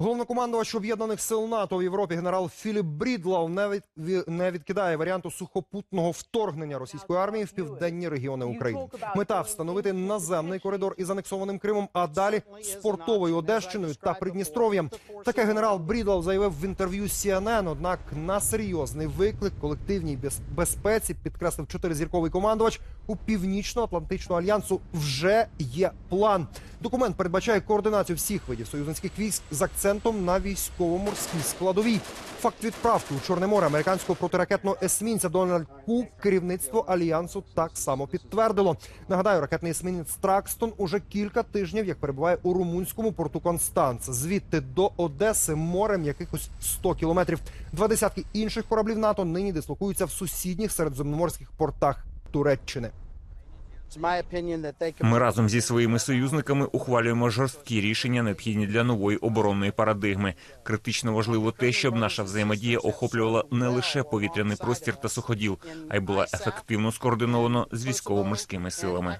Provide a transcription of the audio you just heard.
Головнокомандувач об'єднаних сил НАТО в Європі генерал Філіп Брідлау не, від, не відкидає варіанту сухопутного вторгнення російської армії в південні регіони України. Мета встановити наземний коридор із анексованим Кримом, а далі з портовою Одещиною та Придністров'ям. Таке генерал Брідлау заявив в інтерв'ю CNN, Однак на серйозний виклик колективній без- безпеці підкреслив чотиризірковий командувач у північно-атлантичного альянсу. Вже є план. Документ передбачає координацію всіх видів союзницьких військ з акцентом на військово-морській складовій. Факт відправки у Чорне море американського протиракетного есмінця Дональд Кук керівництво альянсу так само підтвердило. Нагадаю, ракетний есмінець Тракстон уже кілька тижнів як перебуває у румунському порту Констанц. Звідти до Одеси морем якихось 100 кілометрів. Два десятки інших кораблів НАТО нині дислокуються в сусідніх середземноморських портах Туреччини. Ми разом зі своїми союзниками ухвалюємо жорсткі рішення, необхідні для нової оборонної парадигми. Критично важливо те, щоб наша взаємодія охоплювала не лише повітряний простір та суходіл, а й була ефективно скоординована з військово-морськими силами.